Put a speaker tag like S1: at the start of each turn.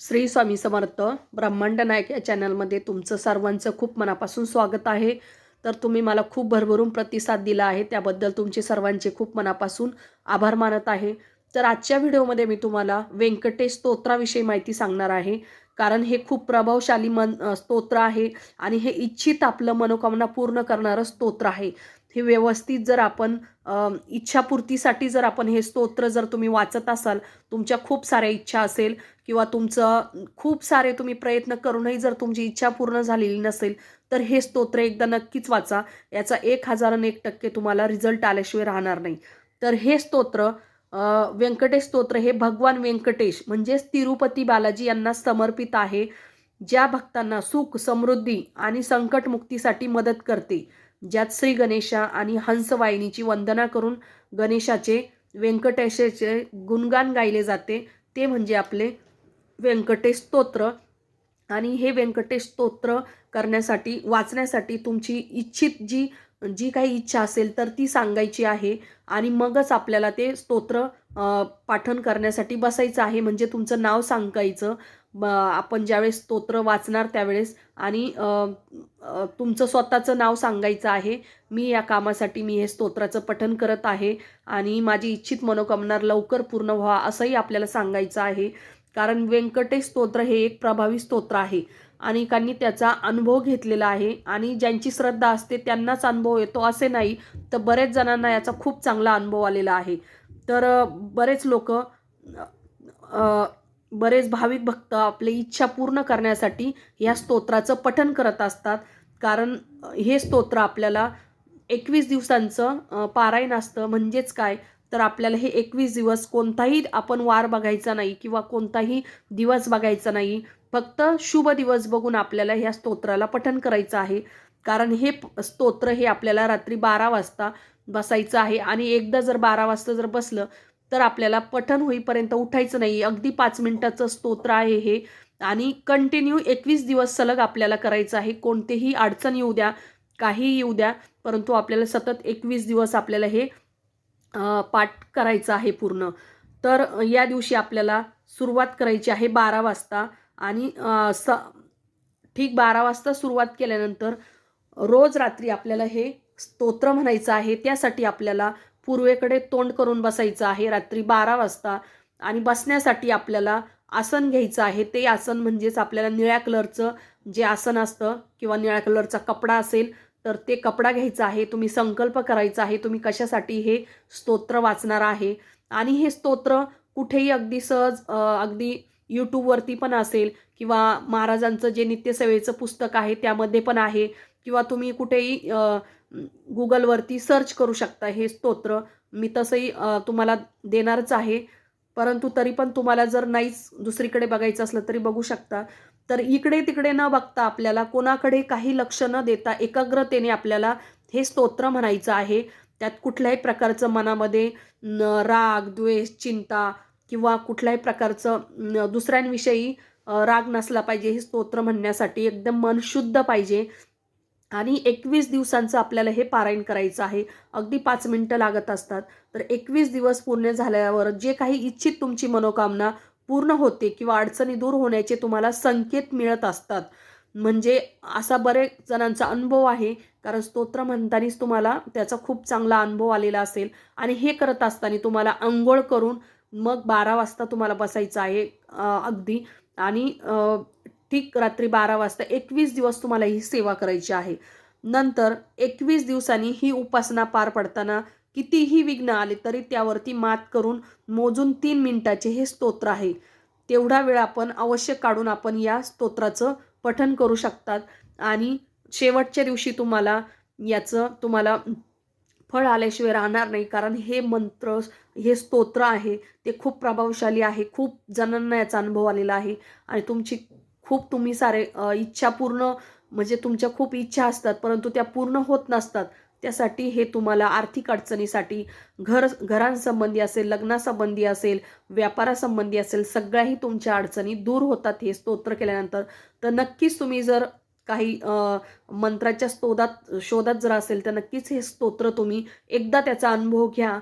S1: श्री स्वामी समर्थ ब्रह्मांड नायक या चॅनलमध्ये तुमचं सर्वांचं खूप मनापासून स्वागत आहे. तर तुम्ही मला खूप भरभरून प्रतिसाद दिला आहे. त्याबद्दल तुमचे सर्वांचे खूप मनापासून आभार मानत आहे. तर आजच्या व्हिडिओमध्ये मी तुम्हाला व्यंकटेश स्तोत्राविषयी माहिती सांगणार आहे. कारण हे खूप प्रभावशाली मन स्तोत्र आहे आणि हे इच्छित आपलं मनोकामना पूर्ण करणारं स्तोत्र आहे. हे व्यवस्थित जर आपण इच्छापूर्तीसाठी जर आपण हे स्तोत्र जर तुम्ही वाचत असाल तुमच्या खूप साऱ्या इच्छा असेल किंवा तुमचं खूप सारे तुम्ही प्रयत्न करूनही जर तुमची इच्छा पूर्ण झालेली नसेल तर हे स्तोत्र एकदा नक्कीच वाचा. याचा एक हजाराने एक टक्के तुम्हाला रिझल्ट आल्याशिवाय राहणार नाही. तर हे स्तोत्र व्यंकटेश स्तोत्र हे भगवान व्यंकटेश म्हणजेच तिरुपती बालाजी यांना समर्पित आहे ज्या भक्तांना सुख समृद्धी आणि संकटमुक्तीसाठी मदत करते. ज्यात श्री गणेशा आणि हंसवाहिनीची वंदना करून गणेशाचे व्यंकटेशाचे गुणगान गायले जाते. ते म्हणजे आपले व्यंकटेश स्तोत्र. आणि हे व्यंकटेश स्तोत्र करण्यासाठी वाचण्यासाठी तुमची इच्छित जी जी काही इच्छा असेल तर ती सांगायची आहे. आणि मगच आपल्याला ते स्तोत्र पाठन करण्यासाठी बसायचं आहे. म्हणजे तुमचं नाव सांगायचं. ब- आपण ज्यावेळेस स्तोत्र वाचणार त्यावेळेस आणि तुमचं स्वतःचं नाव सांगायचं आहे. मी या कामासाठी मी हे स्तोत्राचं पठन करत आहे. आणि माझी इच्छित मनोकामना लवकर पूर्ण व्हा असंही आपल्याला सांगायचं आहे. कारण व्यंकटेश स्तोत्र हे एक प्रभावी स्तोत्र आहे. अनेकांनी त्याचा अनुभव घेतलेला आहे आणि ज्यांची श्रद्धा असते त्यांनाच अनुभव येतो असे नाही तर बरेच जणांना याचा खूप चांगला अनुभव आलेला आहे. तर बरेच लोक बरेच भाविक भक्त आपली इच्छा पूर्ण करण्यासाठी या स्तोत्राचं पठन करत असतात. कारण हे स्तोत्र आपल्याला एकवीस दिवसांचं पारायण असतं. म्हणजेच काय? तर आपल्याला हे एकवीस दिवस कोणताही आपण वार बघायचा नाही किंवा कोणताही दिवस बघायचा नाही. फक्त शुभ दिवस बघून आपल्याला ह्या स्तोत्राला पठन करायचं आहे. कारण हे स्तोत्र हे आपल्याला रात्री बारा वाजता बसायचं आहे आणि एकदा जर बारा वाजता जर बसलं तर आपल्याला पठन होईपर्यंत उठायचं नाही. अगदी पाच मिनिटाचं स्तोत्र आहे हे. आणि कंटिन्यू एकवीस दिवस सलग आपल्याला करायचं आहे. कोणतेही अडचण येऊ द्या काहीही येऊ द्या परंतु आपल्याला सतत एकवीस दिवस आपल्याला हे पाठ करायचं आहे पूर्ण. तर या दिवशी आपल्याला सुरुवात करायची आहे बारा वाजता आणि स ठीक बारा वाजता सुरुवात केल्यानंतर रोज रात्री आपल्याला हे स्तोत्र म्हणायचं आहे. त्यासाठी आपल्याला पूर्वेकडे तोंड करून बसायचं आहे रात्री बारा वाजता आणि बसण्यासाठी आपल्याला आसन घ्यायचं आहे. ते आसन म्हणजेच आपल्याला निळ्या कलरचं जे आसन असतं किंवा निळ्या कलरचा कपडा असेल तर ते कपडा घ्यायचा आहे तुम्ही संकल्प करायचा आहे तुम्ही कशासाठी हे स्तोत्र वाचणार आहे. आणि हे स्तोत्र कुठेही अगदी सहज अगदी यूट्यूबवरती पण असेल किंवा महाराजांचं जे नित्यसेवेचं पुस्तक आहे त्यामध्ये पण आहे किंवा तुम्ही कुठेही गुगलवरती सर्च करू शकता हे स्तोत्र. मी तसंही तुम्हाला देणारच आहे. परंतु तरी पण तुम्हाला जर नाहीच दुसरीकडे बघायचं असलं तरी बघू शकता. तर इकडे तिकडे न बघता आपल्याला कोणाकडे काही लक्ष न देता एकाग्रतेने आपल्याला हे स्तोत्र म्हणायचं आहे. त्यात कुठल्याही प्रकारचं मनामध्ये राग द्वेष चिंता किंवा कुठल्याही प्रकारचं दुसऱ्यांविषयी राग नसला पाहिजे हे स्तोत्र म्हणण्यासाठी एकदम मन शुद्ध पाहिजे. आणि एकवीस दिवसांचं आपल्याला हे पारायण करायचं आहे. अगदी पाच मिनटं लागत असतात. तर एकवीस दिवस पूर्ण झाल्यावर जे काही इच्छित तुमची मनोकामना पूर्ण होते किंवा अडचणी दूर होण्याचे तुम्हाला संकेत मिळत असतात. म्हणजे असा बरेच जणांचा अनुभव आहे. कारण स्तोत्र म्हणतानीच तुम्हाला त्याचा खूप चांगला अनुभव आलेला असेल. आणि हे करत असताना तुम्हाला अंघोळ करून मग बारा वाजता तुम्हाला बसायचं आहे अगदी. आणि ठीक रात्री बारा वाजता एकवीस दिवस तुम्हाला ही सेवा करायची आहे. नंतर एकवीस दिवसांनी ही उपासना पार पडताना कितीही विघ्न आले तरी त्यावरती मात करून मोजून तीन मिनिटाचे हे स्तोत्र आहे. तेवढा वेळ आपण अवश्य काढून आपण या स्तोत्राचं पठन करू शकतात. आणि शेवटच्या दिवशी तुम्हाला याचं तुम्हाला फळ आल्याशिवाय राहणार नाही कारण हे मंत्र हे स्तोत्र आहे. ते खूप प्रभावशाली आहे. खूप जणांना याचा अनुभव आलेला आहे. आणि तुमची खूप तुम्ही सारे इच्छा पूर्ण म्हणजे तुमच्या खूप इच्छा असतात परंतु त्या पूर्ण होत नसतात. त्यासाठी हे तुम्हाला आर्थिक अडचणीसाठी घर घरांसंबंधी असेल लग्नासंबंधी असेल व्यापारासंबंधी असेल सगळ्याही तुमच्या अडचणी दूर होतात हे स्तोत्र केल्यानंतर. तर नक्कीच तुम्ही जर काही मंत्राच्या स्तोदात शोधात जर असेल तर नक्कीच हे स्तोत्र तुम्ही एकदा त्याचा अनुभव घ्या.